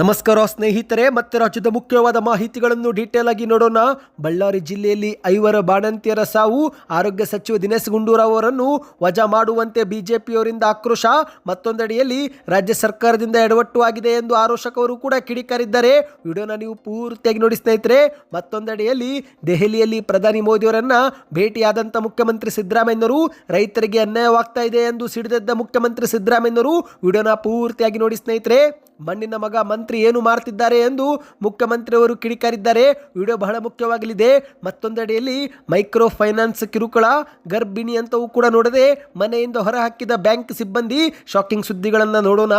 ನಮಸ್ಕಾರ ಸ್ನೇಹಿತರೆ, ಮತ್ತೆ ರಾಜ್ಯದ ಮುಖ್ಯವಾದ ಮಾಹಿತಿಗಳನ್ನು ಡೀಟೇಲ್ ಆಗಿ ನೋಡೋಣ. ಬಳ್ಳಾರಿ ಜಿಲ್ಲೆಯಲ್ಲಿ ಐವರ ಬಾಣಂತಿಯರ ಸಾವು, ಆರೋಗ್ಯ ಸಚಿವ ದಿನೇಶ್ ಗುಂಡೂರಾವ್ ಅವರನ್ನು ವಜಾ ಮಾಡುವಂತೆ ಬಿಜೆಪಿಯವರಿಂದ ಆಕ್ರೋಶ. ಮತ್ತೊಂದೆಡೆಯಲ್ಲಿ ರಾಜ್ಯ ಸರ್ಕಾರದಿಂದ ಎಡವಟ್ಟು ಆಗಿದೆ ಎಂದು ಆರೋಷಕವರು ಕೂಡ ಕಿಡಿಕಾರಿದ್ದಾರೆ. ವಿಡಿಯೋನ ನೀವು ಪೂರ್ತಿಯಾಗಿ ನೋಡಿ ಸ್ನೇಹಿತರೆ. ಮತ್ತೊಂದೆಡೆಯಲ್ಲಿ ದೆಹಲಿಯಲ್ಲಿ ಪ್ರಧಾನಿ ಮೋದಿಯವರನ್ನು ಭೇಟಿಯಾದಂಥ ಮುಖ್ಯಮಂತ್ರಿ ಸಿದ್ದರಾಮಯ್ಯನವರು ರೈತರಿಗೆ ಅನ್ಯಾಯವಾಗ್ತಾ ಇದೆ ಎಂದು ಸಿಡಿದೆದ್ದ ಮುಖ್ಯಮಂತ್ರಿ ಸಿದ್ದರಾಮಯ್ಯನವರು ವಿಡಿಯೋನ ಪೂರ್ತಿಯಾಗಿ ನೋಡಿ ಸ್ನೇಹಿತರೆ. ಮಣ್ಣಿನ ಮಗ ಮಂತ್ರಿ ಏನು ಮಾಡ್ತಿದ್ದಾರೆ ಎಂದು ಮುಖ್ಯಮಂತ್ರಿಯವರು ಕಿಡಿಕಾರಿದ್ದಾರೆ. ವಿಡಿಯೋ ಬಹಳ ಮುಖ್ಯವಾಗಲಿದೆ. ಮತ್ತೊಂದೆಡೆಯಲ್ಲಿ ಮೈಕ್ರೋ ಫೈನಾನ್ಸ್ ಕಿರುಕುಳ, ಗರ್ಭಿಣಿ ಅಂತವೂ ಕೂಡ ನೋಡದೆ ಮನೆಯಿಂದ ಹೊರಹಾಕಿದ ಬ್ಯಾಂಕ್ ಸಿಬ್ಬಂದಿ. ಶಾಕಿಂಗ್ ಸುದ್ದಿಗಳನ್ನು ನೋಡೋಣ.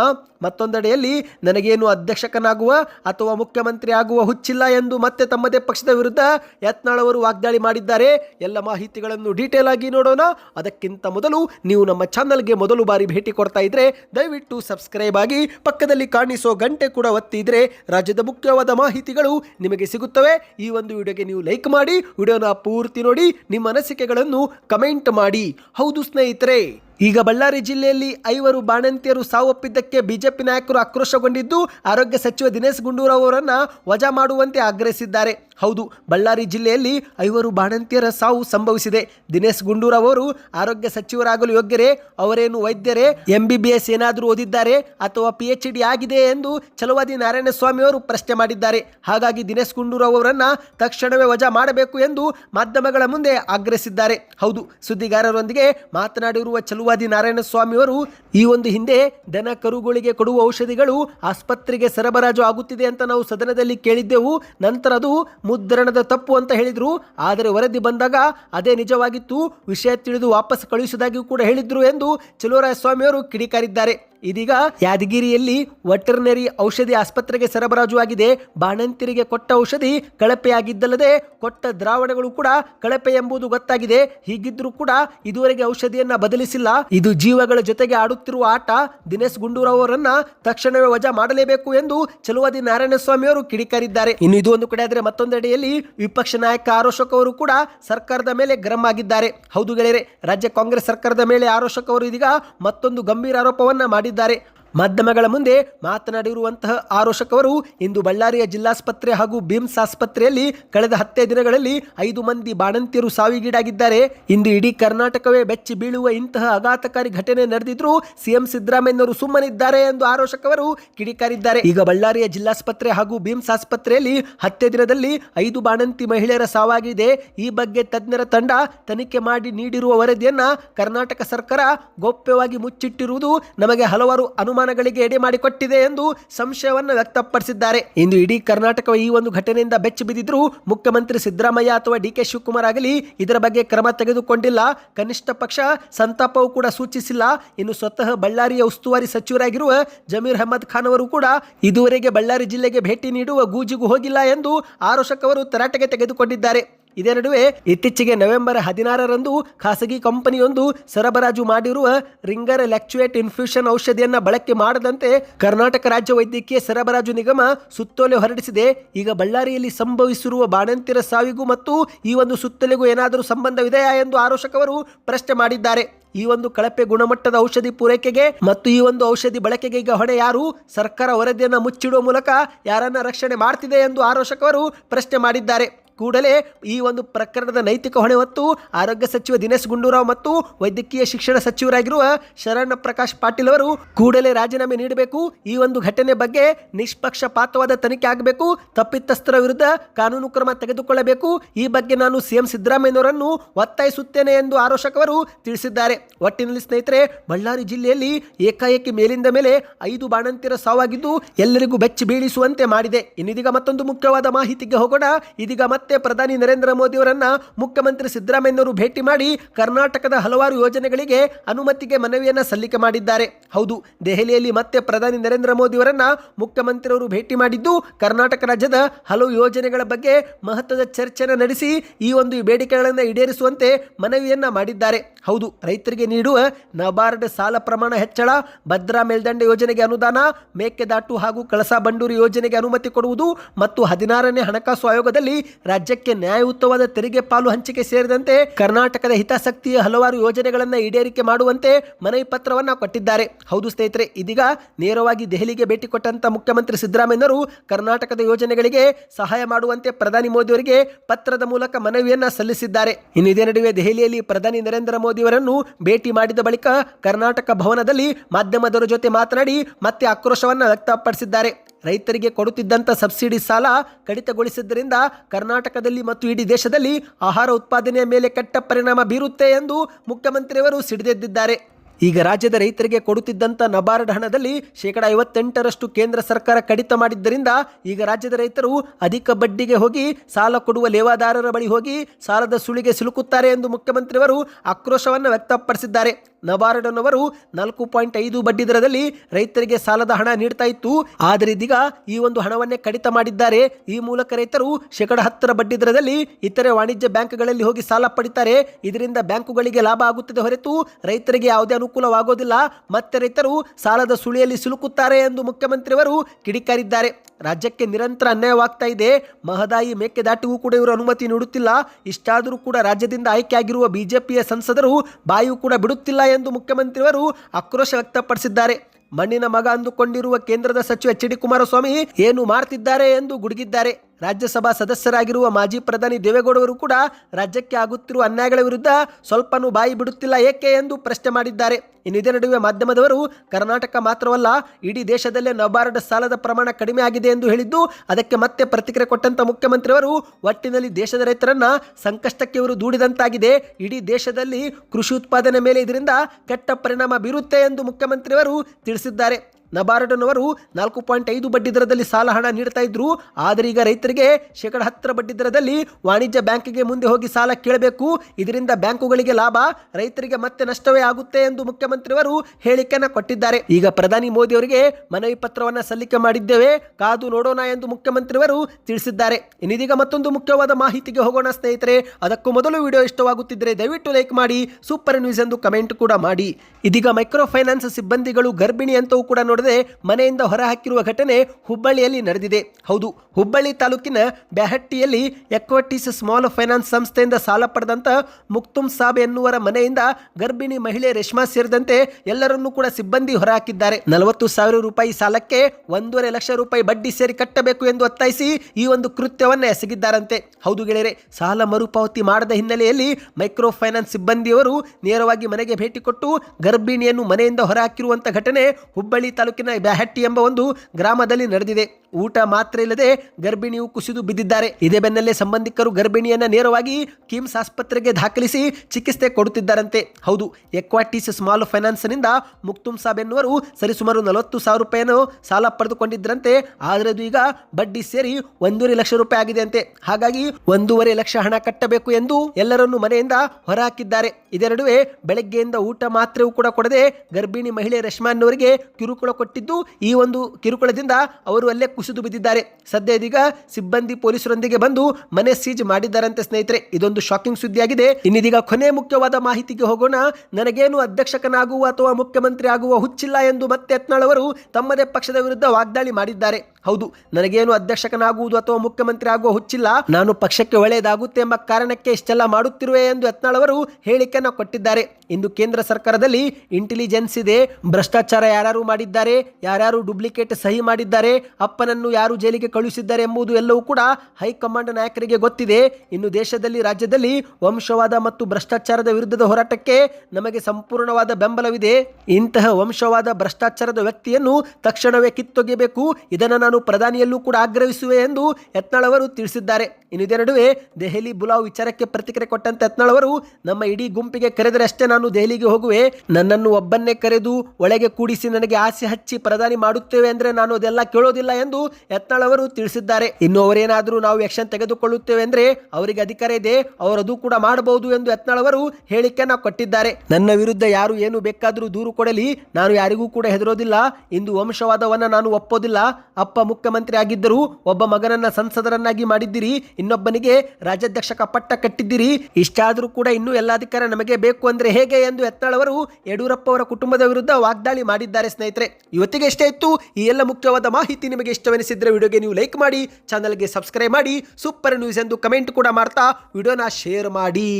ಮತ್ತೊಂದೆಡೆಯಲ್ಲಿ, ನನಗೇನು ಅಧ್ಯಕ್ಷಕನಾಗುವ ಅಥವಾ ಮುಖ್ಯಮಂತ್ರಿ ಆಗುವ ಹುಚ್ಚಿಲ್ಲ ಎಂದು ಮತ್ತೆ ತಮ್ಮದೇ ಪಕ್ಷದ ವಿರುದ್ಧ ಯತ್ನಾಳ್ ಅವರು ವಾಗ್ದಾಳಿ ಮಾಡಿದ್ದಾರೆ. ಎಲ್ಲ ಮಾಹಿತಿಗಳನ್ನು ಡೀಟೇಲ್ ಆಗಿ ನೋಡೋಣ. ಅದಕ್ಕಿಂತ ಮೊದಲು ನೀವು ನಮ್ಮ ಚಾನಲ್ಗೆ ಮೊದಲು ಬಾರಿ ಭೇಟಿ ಕೊಡ್ತಾ ಇದ್ರೆ, ದಯವಿಟ್ಟು ಸಬ್ಸ್ಕ್ರೈಬ್ ಆಗಿ ಪಕ್ಕದಲ್ಲಿ ಕಾಣಿಸೋ ಗಂಟೆ ಕೂಡ ಒತ್ತಿದ್ರೆ ರಾಜ್ಯದ ಮುಖ್ಯವಾದ ಮಾಹಿತಿಗಳು ನಿಮಗೆ ಸಿಗುತ್ತವೆ. ಈ ಒಂದು ವಿಡಿಯೋಗೆ ನೀವು ಲೈಕ್ ಮಾಡಿ, ವಿಡಿಯೋನ ಪೂರ್ತಿ ನೋಡಿ, ನಿಮ್ಮ ಅನಿಸಿಕೆಗಳನ್ನು ಕಮೆಂಟ್ ಮಾಡಿ. ಹೌದು ಸ್ನೇಹಿತರೆ! ಈಗ ಬಳ್ಳಾರಿ ಜಿಲ್ಲೆಯಲ್ಲಿ ಐವರು ಬಾಣಂತಿಯರು ಸಾವಪ್ಪಿದ್ದಕ್ಕೆ ಬಿಜೆಪಿ ನಾಯಕರು ಆಕ್ರೋಶಗೊಂಡಿದ್ದು, ಆರೋಗ್ಯ ಸಚಿವ ದಿನೇಶ್ ಗುಂಡೂರಾವ್ ಅವರನ್ನು ವಜಾ ಮಾಡುವಂತೆ ಆಗ್ರಹಿಸಿದ್ದಾರೆ. ಹೌದು, ಬಳ್ಳಾರಿ ಜಿಲ್ಲೆಯಲ್ಲಿ ಐವರು ಬಾಣಂತಿಯರ ಸಾವು ಸಂಭವಿಸಿದೆ. ದಿನೇಶ್ ಗುಂಡೂರಾವ್ ಅವರು ಆರೋಗ್ಯ ಸಚಿವರಾಗಲು ಯೋಗ್ಯರೇ, ಅವರೇನು ವೈದ್ಯರೇ ಎಂ ಬಿ ಬಿ ಎಸ್ ಏನಾದರೂ ಓದಿದ್ದಾರೆ ಅಥವಾ ಪಿ ಎಚ್ ಡಿ ಆಗಿದೆ ಎಂದು ಛಲವಾದಿ ನಾರಾಯಣಸ್ವಾಮಿ ಅವರು ಪ್ರಶ್ನೆ ಮಾಡಿದ್ದಾರೆ. ಹಾಗಾಗಿ ದಿನೇಶ್ ಗುಂಡೂರಾವ್ ಅವರನ್ನ ತಕ್ಷಣವೇ ವಜಾ ಮಾಡಬೇಕು ಎಂದು ಮಾಧ್ಯಮಗಳ ಮುಂದೆ ಆಗ್ರಹಿಸಿದ್ದಾರೆ. ಹೌದು, ಸುದ್ದಿಗಾರರೊಂದಿಗೆ ಮಾತನಾಡಿರುವ ಚಲುವಾದಿ ನಾರಾಯಣಸ್ವಾಮಿ ಅವರು, ಈ ಒಂದು ಹಿಂದೆ ದನ ಕರುಗಳಿಗೆ ಕೊಡುವ ಔಷಧಿಗಳು ಆಸ್ಪತ್ರೆಗೆ ಸರಬರಾಜು ಆಗುತ್ತಿದೆ ಅಂತ ನಾವು ಸದನದಲ್ಲಿ ಕೇಳಿದ್ದೆವು. ನಂತರ ಅದು ಮುದ್ರಣದ ತಪ್ಪು ಅಂತ ಹೇಳಿದರು. ಆದರೆ ವರದಿ ಬಂದಾಗ ಅದೇ ನಿಜವಾಗಿತ್ತು. ವಿಷಯ ತಿಳಿದು ವಾಪಸ್ ಕಳುಹಿಸಿದಾಗಿಯೂ ಕೂಡ ಹೇಳಿದ್ರು ಎಂದು ಚಲುವರಾಯ ಸ್ವಾಮಿಯವರು ಕಿಡಿಕಾರಿದ್ದಾರೆ. ಇದೀಗ ಯಾದಗಿರಿಯಲ್ಲಿ ವೆಟರ್ನರಿ ಔಷಧಿ ಆಸ್ಪತ್ರೆಗೆ ಸರಬರಾಜು ಆಗಿದೆ ಬಾಣಂತಿರಿಗೆ ಕೊಟ್ಟ ಔಷಧಿ ಕಳಪೆಯಾಗಿದ್ದಲ್ಲದೆ ಕೊಟ್ಟ ದ್ರಾವಣಗಳು ಕೂಡ ಕಳಪೆ ಎಂಬುದು ಗೊತ್ತಾಗಿದೆ. ಹೀಗಿದ್ರೂ ಕೂಡ ಇದುವರೆಗೆ ಔಷಧಿಯನ್ನ ಬದಲಿಸಿಲ್ಲ. ಇದು ಜೀವಗಳ ಜೊತೆಗೆ ಆಡುತ್ತಿರುವ ಆಟ. ದಿನೇಶ್ ಗುಂಡೂರಾವ್ ಅವರನ್ನ ತಕ್ಷಣವೇ ವಜಾ ಮಾಡಲೇಬೇಕು ಎಂದು ಚಲುವಾದಿ ನಾರಾಯಣಸ್ವಾಮಿ ಅವರು ಕಿಡಿಕಾರಿದ್ದಾರೆ. ಇನ್ನು ಇದು ಒಂದು ಕಡೆ ಆದರೆ ಮತ್ತೊಂದೆಡೆಯಲ್ಲಿ ವಿಪಕ್ಷ ನಾಯಕ ಆರೋಶಕ್ ಅವರು ಕೂಡ ಸರ್ಕಾರದ ಮೇಲೆ ಗರಂ ಆಗಿದ್ದಾರೆ. ಹೌದು ಗೆಳೆಯರೆ, ರಾಜ್ಯ ಕಾಂಗ್ರೆಸ್ ಸರ್ಕಾರದ ಮೇಲೆ ಆರೋಶಕ್ ಅವರು ಇದೀಗ ಮತ್ತೊಂದು ಗಂಭೀರ ಆರೋಪವನ್ನ ಮಾಡಿದ್ದಾರೆ. ಮಾಡಿದ್ದಾರೆ ಮಾಧ್ಯಮಗಳ ಮುಂದೆ ಮಾತನಾಡಿರುವಂತಹ ಆರೋಷಕ್ ಅವರು ಇಂದು ಬಳ್ಳಾರಿಯ ಜಿಲ್ಲಾಸ್ಪತ್ರೆ ಹಾಗೂ ಬಿಮ್ಸ್ ಆಸ್ಪತ್ರೆಯಲ್ಲಿ ಕಳೆದ ಹತ್ತೇ ದಿನಗಳಲ್ಲಿ ಐದು ಮಂದಿ ಬಾಣಂತಿಯರು ಸಾವಿಗೀಡಾಗಿದ್ದಾರೆ. ಇಂದು ಇಡೀ ಕರ್ನಾಟಕವೇ ಬೆಚ್ಚಿ ಬೀಳುವ ಇಂತಹ ಆಘಾತಕಾರಿ ಘಟನೆ ನಡೆದಿದ್ರು ಸಿಎಂ ಸಿದ್ದರಾಮಯ್ಯನವರು ಸುಮ್ಮನಿದ್ದಾರೆ ಎಂದು ಆರೋಷಕ್ ಅವರು ಕಿಡಿಕಾರಿದ್ದಾರೆ. ಈಗ ಬಳ್ಳಾರಿಯ ಜಿಲ್ಲಾಸ್ಪತ್ರೆ ಹಾಗೂ ಬಿಮ್ಸ್ ಆಸ್ಪತ್ರೆಯಲ್ಲಿ ಹತ್ತೇ ದಿನದಲ್ಲಿ ಐದು ಬಾಣಂತಿ ಮಹಿಳೆಯರ ಸಾವಾಗಿದೆ. ಈ ಬಗ್ಗೆ ತಜ್ಞರ ತಂಡ ತನಿಖೆ ಮಾಡಿ ನೀಡಿರುವ ವರದಿಯನ್ನ ಕರ್ನಾಟಕ ಸರ್ಕಾರ ಗೌಪ್ಯವಾಗಿ ಮುಚ್ಚಿಟ್ಟಿರುವುದು ನಮಗೆ ಹಲವಾರು ಅನುಮಾನಗಳಿಗೆ ಎಡೆ ಮಾಡಿಕೊಟ್ಟಿದೆ ಎಂದು ಸಂಶಯವನ್ನು ವ್ಯಕ್ತಪಡಿಸಿದ್ದಾರೆ. ಇಂದು ಇಡೀ ಕರ್ನಾಟಕ ಈ ಒಂದು ಘಟನೆಯಿಂದ ಬೆಚ್ಚಿ ಬಿದ್ದಿದ್ರೂ ಮುಖ್ಯಮಂತ್ರಿ ಸಿದ್ದರಾಮಯ್ಯ ಅಥವಾ ಡಿ ಕೆ ಶಿವಕುಮಾರ್ ಆಗಲಿ ಇದರ ಬಗ್ಗೆ ಕ್ರಮ ತೆಗೆದುಕೊಂಡಿಲ್ಲ. ಕನಿಷ್ಠ ಪಕ್ಷ ಸಂತಾಪವೂ ಕೂಡ ಸೂಚಿಸಿಲ್ಲ. ಇನ್ನು ಸ್ವತಃ ಬಳ್ಳಾರಿಯ ಉಸ್ತುವಾರಿ ಸಚಿವರಾಗಿರುವ ಜಮೀರ್ ಅಹಮದ್ ಖಾನ್ ಅವರು ಕೂಡ ಇದುವರೆಗೆ ಬಳ್ಳಾರಿ ಜಿಲ್ಲೆಗೆ ಭೇಟಿ ನೀಡುವ ಗೂಜಿಗೂ ಹೋಗಿಲ್ಲ ಎಂದು ಆರೋಷಕ್ ತರಾಟೆಗೆ ತೆಗೆದುಕೊಂಡಿದ್ದಾರೆ. ಇದೇ ನಡುವೆ ಇತ್ತೀಚೆಗೆ ನವೆಂಬರ್ ಹದಿನಾರರಂದು ಖಾಸಗಿ ಕಂಪನಿಯೊಂದು ಸರಬರಾಜು ಮಾಡಿರುವ ರಿಂಗರ್ ಲೆಕ್ಚುಯೇಟ್ ಇನ್ಫ್ಯೂಷನ್ ಔಷಧಿಯನ್ನು ಬಳಕೆ ಮಾಡದಂತೆ ಕರ್ನಾಟಕ ರಾಜ್ಯ ವೈದ್ಯಕೀಯ ಸರಬರಾಜು ನಿಗಮ ಸುತ್ತೋಲೆ ಹೊರಡಿಸಿದೆ. ಈಗ ಬಳ್ಳಾರಿಯಲ್ಲಿ ಸಂಭವಿಸಿರುವ ಬಾಣಂತಿರ ಸಾವಿಗೂ ಮತ್ತು ಈ ಒಂದು ಸುತ್ತೋಲೆಗೂ ಏನಾದರೂ ಸಂಬಂಧವಿದೆಯಾ ಎಂದು ಆರೋಷಕವರು ಪ್ರಶ್ನೆ ಮಾಡಿದ್ದಾರೆ. ಈ ಒಂದು ಕಳಪೆ ಗುಣಮಟ್ಟದ ಔಷಧಿ ಪೂರೈಕೆಗೆ ಮತ್ತು ಈ ಒಂದು ಔಷಧಿ ಬಳಕೆಗೆ ಈಗ ಹೊಣೆ ಯಾರು? ಸರ್ಕಾರ ವರದಿಯನ್ನು ಮುಚ್ಚಿಡುವ ಮೂಲಕ ಯಾರನ್ನ ರಕ್ಷಣೆ ಮಾಡ್ತಿದೆ ಎಂದು ಆರೋಷಕ್ ಪ್ರಶ್ನೆ ಮಾಡಿದ್ದಾರೆ. ಕೂಡಲೇ ಈ ಒಂದು ಪ್ರಕರಣದ ನೈತಿಕ ಹೊಣೆ ಹೊತ್ತು ಆರೋಗ್ಯ ಸಚಿವ ದಿನೇಶ್ ಗುಂಡೂರಾವ್ ಮತ್ತು ವೈದ್ಯಕೀಯ ಶಿಕ್ಷಣ ಸಚಿವರಾಗಿರುವ ಶರಣ ಪ್ರಕಾಶ್ ಪಾಟೀಲ್ ಅವರು ಕೂಡಲೇ ರಾಜೀನಾಮೆ ನೀಡಬೇಕು. ಈ ಒಂದು ಘಟನೆ ಬಗ್ಗೆ ನಿಷ್ಪಕ್ಷಪಾತವಾದ ತನಿಖೆ ಆಗಬೇಕು. ತಪ್ಪಿತಸ್ಥರ ವಿರುದ್ಧ ಕಾನೂನು ಕ್ರಮ ತೆಗೆದುಕೊಳ್ಳಬೇಕು. ಈ ಬಗ್ಗೆ ನಾನು ಸಿಎಂ ಸಿದ್ದರಾಮಯ್ಯನವರನ್ನು ಒತ್ತಾಯಿಸುತ್ತೇನೆ ಎಂದು ಆರೋಷಕವರು ತಿಳಿಸಿದ್ದಾರೆ. ಒಟ್ಟಿನಲ್ಲಿ ಸ್ನೇಹಿತರೆ, ಬಳ್ಳಾರಿ ಜಿಲ್ಲೆಯಲ್ಲಿ ಏಕಾಏಕಿ ಮೇಲಿಂದ ಮೇಲೆ ಐದು ಬಾಣಂತಿರ ಸಾವಾಗಿದ್ದು ಎಲ್ಲರಿಗೂ ಬೆಚ್ಚಿ ಬೀಳಿಸುವಂತೆ ಮಾಡಿದೆ. ಇನ್ನಿದೀಗ ಮತ್ತೊಂದು ಮುಖ್ಯವಾದ ಮಾಹಿತಿಗೆ ಹೋಗೋಣ. ಇದೀಗ ಮತ್ತೆ ಪ್ರಧಾನಿ ನರೇಂದ್ರ ಮೋದಿ ಅವರನ್ನ ಮುಖ್ಯಮಂತ್ರಿ ಸಿದ್ದರಾಮಯ್ಯನವರು ಭೇಟಿ ಮಾಡಿ ಕರ್ನಾಟಕದ ಹಲವಾರು ಯೋಜನೆಗಳಿಗೆ ಅನುಮತಿಗೆ ಮನವಿಯನ್ನ ಸಲ್ಲಿಕೆ ಮಾಡಿದ್ದಾರೆ. ಹೌದು, ದೆಹಲಿಯಲ್ಲಿ ಮತ್ತೆ ಪ್ರಧಾನಿ ನರೇಂದ್ರ ಮೋದಿ ಅವರನ್ನ ಮುಖ್ಯಮಂತ್ರಿಯವರು ಭೇಟಿ ಮಾಡಿದ್ದು ಕರ್ನಾಟಕ ರಾಜ್ಯದ ಹಲವು ಯೋಜನೆಗಳ ಬಗ್ಗೆ ಮಹತ್ವದ ಚರ್ಚೆಯನ್ನು ನಡೆಸಿ ಈ ಒಂದು ಬೇಡಿಕೆಗಳನ್ನು ಈಡೇರಿಸುವಂತೆ ಮನವಿಯನ್ನ ಮಾಡಿದ್ದಾರೆ. ಹೌದು, ರೈತರಿಗೆ ನೀಡುವ ನಬಾರ್ಡ್ ಸಾಲ ಪ್ರಮಾಣ ಹೆಚ್ಚಳ, ಭದ್ರಾ ಮೇಲ್ದಂಡೆ ಯೋಜನೆಗೆ ಅನುದಾನ, ಮೇಕೆದಾಟು ಹಾಗೂ ಕಳಸಾ ಬಂಡೂರು ಯೋಜನೆಗೆ ಅನುಮತಿ ಕೊಡುವುದು ಮತ್ತು ಹದಿನಾರನೇ ಹಣಕಾಸು ಆಯೋಗದಲ್ಲಿ ರಾಜ್ಯಕ್ಕೆ ನ್ಯಾಯಯುತವಾದ ತೆರಿಗೆ ಪಾಲು ಹಂಚಿಕೆ ಸೇರಿದಂತೆ ಕರ್ನಾಟಕದ ಹಿತಾಸಕ್ತಿಯ ಹಲವಾರು ಯೋಜನೆಗಳನ್ನು ಈಡೇರಿಕೆ ಮಾಡುವಂತೆ ಮನವಿ ಪತ್ರವನ್ನ ಕೊಟ್ಟಿದ್ದಾರೆ. ಹೌದು ಸ್ನೇಹಿತರೆ, ಇದೀಗ ನೇರವಾಗಿ ದೆಹಲಿಗೆ ಭೇಟಿ ಕೊಟ್ಟಂತ ಮುಖ್ಯಮಂತ್ರಿ ಸಿದ್ದರಾಮಯ್ಯನವರು ಕರ್ನಾಟಕದ ಯೋಜನೆಗಳಿಗೆ ಸಹಾಯ ಮಾಡುವಂತೆ ಪ್ರಧಾನಿ ಮೋದಿ ಅವರಿಗೆ ಪತ್ರದ ಮೂಲಕ ಮನವಿಯನ್ನ ಸಲ್ಲಿಸಿದ್ದಾರೆ. ಇನ್ನು ಇದೇ ನಡುವೆ ದೆಹಲಿಯಲ್ಲಿ ಪ್ರಧಾನಿ ನರೇಂದ್ರ ಮೋದಿಯವರನ್ನು ಭೇಟಿ ಮಾಡಿದ ಬಳಿಕ ಕರ್ನಾಟಕ ಭವನದಲ್ಲಿ ಮಾಧ್ಯಮದವರ ಜೊತೆ ಮಾತನಾಡಿ ಮತ್ತೆ ಆಕ್ರೋಶವನ್ನ ವ್ಯಕ್ತಪಡಿಸಿದ್ದಾರೆ. ರೈತರಿಗೆ ಕೊಡುತ್ತಿದ್ದಂಥ ಸಬ್ಸಿಡಿ ಸಾಲ ಕಡಿತಗೊಳಿಸಿದ್ದರಿಂದ ಕರ್ನಾಟಕದಲ್ಲಿ ಮತ್ತು ಇಡೀ ದೇಶದಲ್ಲಿ ಆಹಾರ ಉತ್ಪಾದನೆಯ ಮೇಲೆ ಕೆಟ್ಟ ಪರಿಣಾಮ ಬೀರುತ್ತೆ ಎಂದು ಮುಖ್ಯಮಂತ್ರಿಯವರು ಸಿಡಿದೆದ್ದಿದ್ದಾರೆ. ಈಗ ರಾಜ್ಯದ ರೈತರಿಗೆ ಕೊಡುತ್ತಿದ್ದಂಥ ನಬಾರ್ಡ್ ಹಣದಲ್ಲಿ ಶೇಕಡ ಐವತ್ತೆಂಟರಷ್ಟು ಕೇಂದ್ರ ಸರ್ಕಾರ ಕಡಿತ ಮಾಡಿದ್ದರಿಂದ ಈಗ ರಾಜ್ಯದ ರೈತರು ಅಧಿಕ ಬಡ್ಡಿಗೆ ಹೋಗಿ ಸಾಲ ಕೊಡುವ ಲೇವಾದಾರರ ಬಳಿ ಹೋಗಿ ಸಾಲದ ಸುಳಿಗೆ ಸಿಲುಕುತ್ತಾರೆ ಎಂದು ಮುಖ್ಯಮಂತ್ರಿಯವರು ಆಕ್ರೋಶವನ್ನು ವ್ಯಕ್ತಪಡಿಸಿದ್ದಾರೆ. ನಬಾರ್ಡ್ ಅನ್ನುವರು ನಾಲ್ಕು ಪಾಯಿಂಟ್ ಐದು ಬಡ್ಡಿ ದರದಲ್ಲಿ ರೈತರಿಗೆ ಸಾಲದ ಹಣ ನೀಡ್ತಾ ಇತ್ತು. ಆದರೆ ಇದೀಗ ಈ ಒಂದು ಹಣವನ್ನೇ ಕಡಿತ ಮಾಡಿದ್ದಾರೆ. ಈ ಮೂಲಕ ರೈತರು ಶೇಕಡ ಹತ್ತರ ಬಡ್ಡಿ ದರದಲ್ಲಿ ಇತರೆ ವಾಣಿಜ್ಯ ಬ್ಯಾಂಕ್ಗಳಲ್ಲಿ ಹೋಗಿ ಸಾಲ ಪಡಿತಾರೆ. ಇದರಿಂದ ಬ್ಯಾಂಕುಗಳಿಗೆ ಲಾಭ ಆಗುತ್ತದೆ ಹೊರತು ರೈತರಿಗೆ ಯಾವುದೇ ಅನುಕೂಲವಾಗೋದಿಲ್ಲ. ಮತ್ತೆ ರೈತರು ಸಾಲದ ಸುಳಿಯಲ್ಲಿ ಸಿಲುಕುತ್ತಾರೆ ಎಂದು ಮುಖ್ಯಮಂತ್ರಿಯವರು ಕಿಡಿಕಾರಿದ್ದಾರೆ. ರಾಜ್ಯಕ್ಕೆ ನಿರಂತರ ಅನ್ಯಾಯವಾಗ್ತಾ ಇದೆ. ಮಹದಾಯಿ ಮೇಕೆದಾಟಿಗೂ ಕೂಡ ಇವರು ಅನುಮತಿ ನೀಡುತ್ತಿಲ್ಲ. ಇಷ್ಟಾದರೂ ಕೂಡ ರಾಜ್ಯದಿಂದ ಆಯ್ಕೆಯಾಗಿರುವ ಬಿಜೆಪಿಯ ಸಂಸದರು ಬಾಯು ಕೂಡ ಬಿಡುತ್ತಿಲ್ಲ ಎಂದು ಮುಖ್ಯಮಂತ್ರಿಯವರು ಆಕ್ರೋಶ ವ್ಯಕ್ತಪಡಿಸಿದ್ದಾರೆ. ಮಣ್ಣಿನ ಮಗ ಅಂದುಕೊಂಡಿರುವ ಕೇಂದ್ರದ ಸಚಿವ ಎಚ್ ಡಿ ಕುಮಾರಸ್ವಾಮಿ ಏನು ಮಾಡ್ತಿದ್ದಾರೆ ಎಂದು ಗುಡುಗಿದ್ದಾರೆ. ರಾಜ್ಯಸಭಾ ಸದಸ್ಯರಾಗಿರುವ ಮಾಜಿ ಪ್ರಧಾನಿ ದೇವೇಗೌಡವರು ಕೂಡ ರಾಜ್ಯಕ್ಕೆ ಆಗುತ್ತಿರುವ ಅನ್ಯಾಯಗಳ ವಿರುದ್ಧ ಸ್ವಲ್ಪನೂ ಬಾಯಿ ಬಿಡುತ್ತಿಲ್ಲ ಏಕೆ ಎಂದು ಪ್ರಶ್ನೆ ಮಾಡಿದ್ದಾರೆ. ಇನ್ನು ಇದೇ ನಡುವೆ ಮಾಧ್ಯಮದವರು, ಕರ್ನಾಟಕ ಮಾತ್ರವಲ್ಲ, ಇಡೀ ದೇಶದಲ್ಲೇ ನಬಾರ್ಡ್ ಸಾಲದ ಪ್ರಮಾಣ ಕಡಿಮೆ ಆಗಿದೆ ಎಂದು ಹೇಳಿದ್ದು, ಅದಕ್ಕೆ ಮತ್ತೆ ಪ್ರತಿಕ್ರಿಯೆ ಕೊಟ್ಟಂತ ಮುಖ್ಯಮಂತ್ರಿಯವರು, ಒಟ್ಟಿನಲ್ಲಿ ದೇಶದ ರೈತರನ್ನ ಸಂಕಷ್ಟಕ್ಕೆ ಇವರು ದೂಡಿದಂತಾಗಿದೆ. ಇಡೀ ದೇಶದಲ್ಲಿ ಕೃಷಿ ಉತ್ಪಾದನೆ ಮೇಲೆ ಇದರಿಂದ ಕೆಟ್ಟ ಪರಿಣಾಮ ಬೀರುತ್ತೆ ಎಂದು ಮುಖ್ಯಮಂತ್ರಿಯವರು ತಿಳಿಸಿದ್ದಾರೆ. ನಬಾರ್ಡ್ನವರು ನಾಲ್ಕು ಪಾಯಿಂಟ್ ಐದು ಬಡ್ಡಿ ದರದಲ್ಲಿ ಸಾಲ ಹಣ ನೀಡ್ತಾ ಇದ್ರು. ಆದರೆ ಈಗ ರೈತರಿಗೆ ಶೇಕಡ ಹತ್ತರ ಬಡ್ಡಿ ದರದಲ್ಲಿ ವಾಣಿಜ್ಯ ಬ್ಯಾಂಕಿಗೆ ಮುಂದೆ ಹೋಗಿ ಸಾಲ ಕೇಳಬೇಕು. ಇದರಿಂದ ಬ್ಯಾಂಕುಗಳಿಗೆ ಲಾಭ, ರೈತರಿಗೆ ಮತ್ತೆ ನಷ್ಟವೇ ಆಗುತ್ತೆ ಎಂದು ಮುಖ್ಯಮಂತ್ರಿಯವರು ಹೇಳಿಕೆಯನ್ನು ಕೊಟ್ಟಿದ್ದಾರೆ. ಈಗ ಪ್ರಧಾನಿ ಮೋದಿ ಅವರಿಗೆ ಮನವಿ ಪತ್ರವನ್ನು ಸಲ್ಲಿಕೆ ಮಾಡಿದ್ದೇವೆ. ಕಾದು ನೋಡೋಣ ಎಂದು ಮುಖ್ಯಮಂತ್ರಿಯವರು ತಿಳಿಸಿದ್ದಾರೆ. ಇನ್ನಿದೀಗ ಮತ್ತೊಂದು ಮುಖ್ಯವಾದ ಮಾಹಿತಿಗೆ ಹೋಗೋಣ ಸ್ನೇಹಿತರೆ. ಅದಕ್ಕೂ ಮೊದಲು ವಿಡಿಯೋ ಇಷ್ಟವಾಗುತ್ತಿದ್ದರೆ ದಯವಿಟ್ಟು ಲೈಕ್ ಮಾಡಿ, ಸೂಪರ್ ನ್ಯೂಸ್ ಎಂದು ಕಮೆಂಟ್ ಕೂಡ ಮಾಡಿ. ಇದೀಗ ಮೈಕ್ರೋ ಫೈನಾನ್ಸ್ ಸಿಬ್ಬಂದಿಗಳು ಗರ್ಭಿಣಿ ಅಂತವೂ ಕೂಡ ನೋಡದೆ ಮನೆಯಿಂದ ಹೊರಹಾಕಿರುವ ಘಟನೆ ಹುಬ್ಬಳ್ಳಿಯಲ್ಲಿ ನಡೆದಿದೆ. ಹೌದು, ಹುಬ್ಬಳ್ಳಿ ತಾಲೂಕಿನ ಬ್ಯಾಹಟ್ಟಿಯಲ್ಲಿ ಎಕ್ವಟಿಸ್ ಸ್ಮಾಲ್ ಫೈನಾನ್ಸ್ ಸಂಸ್ಥೆಯಿಂದ ಸಾಲ ಪಡೆದಂತ ಮುಕ್ತುಮ್ ಸಾಬ್ ಎನ್ನುವರ ಮನೆಯಿಂದ ಗರ್ಭಿಣಿ ಮಹಿಳೆ ರೇಷ್ಮಾ ಸೇರಿದಂತೆ ಎಲ್ಲರನ್ನೂ ಕೂಡ ಸಿಬ್ಬಂದಿ ಹೊರಹಾಕಿದ್ದಾರೆ. ನಲವತ್ತು ಸಾವಿರ ರೂಪಾಯಿ ಸಾಲಕ್ಕೆ ಒಂದೂವರೆ ಲಕ್ಷ ರೂಪಾಯಿ ಬಡ್ಡಿ ಸೇರಿ ಕಟ್ಟಬೇಕು ಎಂದು ಒತ್ತಾಯಿಸಿ ಈ ಒಂದು ಕೃತ್ಯವನ್ನ ಎಸಗಿದ್ದಾರಂತೆ. ಹೌದು ಗೆಳೆಯರೆ, ಸಾಲ ಮರುಪಾವತಿ ಮಾಡದ ಹಿನ್ನೆಲೆಯಲ್ಲಿ ಮೈಕ್ರೋ ಫೈನಾನ್ಸ್ ಸಿಬ್ಬಂದಿಯವರು ನೇರವಾಗಿ ಮನೆಗೆ ಭೇಟಿ ಕೊಟ್ಟು ಗರ್ಭಿಣಿಯನ್ನು ಮನೆಯಿಂದ ಹೊರಹಾಕಿರುವಂತ ಘಟನೆ ಹುಬ್ಬಳ್ಳಿ ತಾಲೂಕಿನ ಬ್ಯಾಹಟ್ಟಿ ಎಂಬ ಒಂದು ಗ್ರಾಮದಲ್ಲಿ ನಡೆದಿದೆ. ಊಟ ಮಾತ್ರ ಇಲ್ಲದೆ ಗರ್ಭಿಣಿಯು ಕುಸಿದು ಬಿದ್ದಿದ್ದಾರೆ. ಇದೇ ಬೆನ್ನಲ್ಲೇ ಸಂಬಂಧಿಕರು ಗರ್ಭಿಣಿಯನ್ನ ನೇರವಾಗಿ ಕಿಮ್ಸ್ ಆಸ್ಪತ್ರೆಗೆ ದಾಖಲಿಸಿ ಚಿಕಿತ್ಸೆ ಕೊಡುತ್ತಿದ್ದಾರಂತೆ. ಹೌದು, ಎಕ್ವಾಟಿಸ್ ಸ್ಮಾಲ್ ಫೈನಾನ್ಸ್ನಿಂದ ಮುಕ್ತುಮ್ ಸಾಬ್ ಎನ್ನುವರು ಸರಿಸುಮಾರು ನಲವತ್ತು ಸಾವಿರ ರೂಪಾಯಿಯನ್ನು ಸಾಲ ಪಡೆದುಕೊಂಡಿದ್ದರಂತೆ ಆದರೆ ಅದು ಈಗ ಬಡ್ಡಿ ಸೇರಿ ಒಂದೂವರೆ ಲಕ್ಷ ರೂಪಾಯಿ ಆಗಿದೆ ಅಂತೆ ಹಾಗಾಗಿ ಒಂದೂವರೆ ಲಕ್ಷ ಹಣ ಕಟ್ಟಬೇಕು ಎಂದು ಎಲ್ಲರನ್ನು ಮನೆಯಿಂದ ಹೊರಹಾಕಿದ್ದಾರೆ. ಇದರ ನಡುವೆ ಬೆಳಗ್ಗೆಯಿಂದ ಊಟ ಮಾತ್ರವೂ ಕೂಡ ಕೊಡದೆ ಗರ್ಭಿಣಿ ಮಹಿಳೆ ರಶ್ಮಾನ್ನವರಿಗೆ ಕಿರುಕುಳ ಕೊಟ್ಟಿದ್ದು ಈ ಒಂದು ಕಿರುಕುಳದಿಂದ ಅವರು ಅಲ್ಲೇ ಕುಸಿದು ಬಿದ್ದಿದ್ದಾರೆ. ಸದ್ಯ ಇದೀಗ ಸಿಬ್ಬಂದಿ ಪೊಲೀಸರೊಂದಿಗೆ ಬಂದು ಮನೆ ಸೀಜ್ ಮಾಡಿದ್ದಾರಂತೆ ಸ್ನೇಹಿತರೆ. ಇದೊಂದು ಶಾಕಿಂಗ್ ಸುದ್ದಿಯಾಗಿದೆ. ಇನ್ನಿದೀಗ ಕೊನೆ ಮುಖ್ಯವಾದ ಮಾಹಿತಿಗೆ ಹೋಗೋಣ. ನನಗೇನು ಅಧ್ಯಕ್ಷಕನಾಗುವ ಅಥವಾ ಮುಖ್ಯಮಂತ್ರಿ ಆಗುವ ಹುಚ್ಚಿಲ್ಲ ಎಂದು ಮತ್ತೆ ಯತ್ನಾಳ್ ಅವರು ತಮ್ಮದೇ ಪಕ್ಷದ ವಿರುದ್ಧ ವಾಗ್ದಾಳಿ ಮಾಡಿದ್ದಾರೆ. ಹೌದು, ನನಗೇನು ಅಧ್ಯಕ್ಷಕನಾಗುವುದು ಅಥವಾ ಮುಖ್ಯಮಂತ್ರಿ ಆಗುವ ಹುಚ್ಚಿಲ್ಲ. ನಾನು ಪಕ್ಷಕ್ಕೆ ಒಳ್ಳೆಯದಾಗುತ್ತೆ ಎಂಬ ಕಾರಣಕ್ಕೆ ಇಷ್ಟೆಲ್ಲ ಮಾಡುತ್ತಿರುವೆ ಎಂದು ಯತ್ನಾಳ್ ಅವರು ಹೇಳಿಕೆಯನ್ನು ಕೊಟ್ಟಿದ್ದಾರೆ. ಇಂದು ಕೇಂದ್ರ ಸರ್ಕಾರದಲ್ಲಿ ಇಂಟೆಲಿಜೆನ್ಸ್ ಇದೆ, ಭ್ರಷ್ಟಾಚಾರ ಯಾರ್ಯಾರು ಮಾಡಿದ್ದಾರೆ, ಯಾರ್ಯಾರು ಡೂಪ್ಲಿಕೇಟ್ ಸಹಿ ಮಾಡಿದ್ದಾರೆ, ಅಪ್ಪನನ್ನು ಯಾರು ಜೈಲಿಗೆ ಕಳುಹಿಸಿದ್ದಾರೆ ಎಂಬುದು ಎಲ್ಲವೂ ಕೂಡ ಹೈಕಮಾಂಡ್ ನಾಯಕರಿಗೆ ಗೊತ್ತಿದೆ. ಇನ್ನು ದೇಶದಲ್ಲಿ, ರಾಜ್ಯದಲ್ಲಿ ವಂಶವಾದ ಮತ್ತು ಭ್ರಷ್ಟಾಚಾರದ ವಿರುದ್ಧದ ಹೋರಾಟಕ್ಕೆ ನಮಗೆ ಸಂಪೂರ್ಣವಾದ ಬೆಂಬಲವಿದೆ. ಇಂತಹ ವಂಶವಾದ ಭ್ರಷ್ಟಾಚಾರದ ವ್ಯಕ್ತಿಯನ್ನು ತಕ್ಷಣವೇ ಕಿತ್ತೊಗೆಯಬೇಕು. ಇದನ್ನು ನಾನು ಪ್ರಧಾನಿಯಲ್ಲೂ ಕೂಡ ಆಗ್ರಹಿಸುವೆ ಎಂದು ಯತ್ನಾಳ್ ಅವರು ತಿಳಿಸಿದ್ದಾರೆ. ಇನ್ನು ಇದೇ ನಡುವೆ ದೆಹಲಿ ಬುಲಾವ್ ವಿಚಾರಕ್ಕೆ ಪ್ರತಿಕ್ರಿಯೆ ಕೊಟ್ಟಂತ ಯತ್ನಾಳ್ ಅವರು ನಮ್ಮ ಇಡೀ ಗುಂಪಿಗೆ ಕರೆದರೆ ಅಷ್ಟೇ ನಾನು ದೆಹಲಿಗೆ ಹೋಗುವೆ. ನನ್ನನ್ನು ಒಬ್ಬನ್ನೇ ಕರೆದು ಒಳಗೆ ಕೂಡಿಸಿ ನನಗೆ ಆಸೆ ಹಚ್ಚಿ ಪ್ರಧಾನಿ ಮಾಡುತ್ತೇವೆ ಅಂದ್ರೆ ನಾನು ಅದೆಲ್ಲ ಕೇಳೋದಿಲ್ಲ ಎಂದು ಯತ್ನಾಳ್ ಅವರು ತಿಳಿಸಿದ್ದಾರೆ. ಇನ್ನು ಅವರೇನಾದರೂ ನಾವು ಆಕ್ಷನ್ ತೆಗೆದುಕೊಳ್ಳುತ್ತೇವೆ ಅಂದ್ರೆ ಅವರಿಗೆ ಅಧಿಕಾರ ಇದೆ, ಅವರದು ಕೂಡ ಮಾಡಬಹುದು ಎಂದು ಯತ್ನಾಳ್ ಅವರು ಹೇಳಿಕೆಯನ್ನ ಕೊಟ್ಟಿದ್ದಾರೆ. ನನ್ನ ವಿರುದ್ಧ ಯಾರು ಏನು ಬೇಕಾದರೂ ದೂರು ಕೊಡಲಿ, ನಾನು ಯಾರಿಗೂ ಕೂಡ ಹೆದರೋದಿಲ್ಲ. ಇಂದು ವಂಶವಾದವನ್ನ ನಾನು ಒಪ್ಪೋದಿಲ್ಲ. ಅಪ್ಪ ಮುಖ್ಯಮಂತ್ರಿ ಆಗಿದ್ದರು ಒಬ್ಬ ಮಗನನ್ನ ಸಂಸದರನ್ನಾಗಿ ಮಾಡಿದ್ದೀರಿ, ಇನ್ನೊಬ್ಬನಿಗೆ ರಾಜ್ಯಾಧ್ಯಕ್ಷಕ ಪಟ್ಟ ಕಟ್ಟಿದ್ದೀರಿ. ಇಷ್ಟಾದರೂ ಕೂಡ ಇನ್ನೂ ಎಲ್ಲ ಅಧಿಕಾರ ನಮಗೆ ಬೇಕು ಅಂದ್ರೆ ಹೇಗೆ ಎಂದು ಯತ್ನಾಳ್ ಅವರು ಯಡಿಯೂರಪ್ಪ ಅವರ ಕುಟುಂಬದ ವಿರುದ್ಧ ವಾಗ್ದಾಳಿ ಮಾಡಿದ್ದಾರೆ ಸ್ನೇಹಿತರೆ. ಇವತ್ತಿಗೆ ಎಷ್ಟೇ ಇತ್ತು. ಈ ಎಲ್ಲ ಮುಖ್ಯವಾದ ಮಾಹಿತಿ ನಿಮಗೆ ಇಷ್ಟವೆನಿಸಿದ್ರೆ ವಿಡಿಯೋಗೆ ನೀವು ಲೈಕ್ ಮಾಡಿ, ಚಾನಲ್ಗೆ ಸಬ್ಸ್ಕ್ರೈಬ್ ಮಾಡಿ, ಸೂಪರ್ ನ್ಯೂಸ್ ಎಂದು ಕಮೆಂಟ್ ಕೂಡ ಮಾಡ್ತಾ ವಿಡಿಯೋನ ಶೇರ್ ಮಾಡಿ.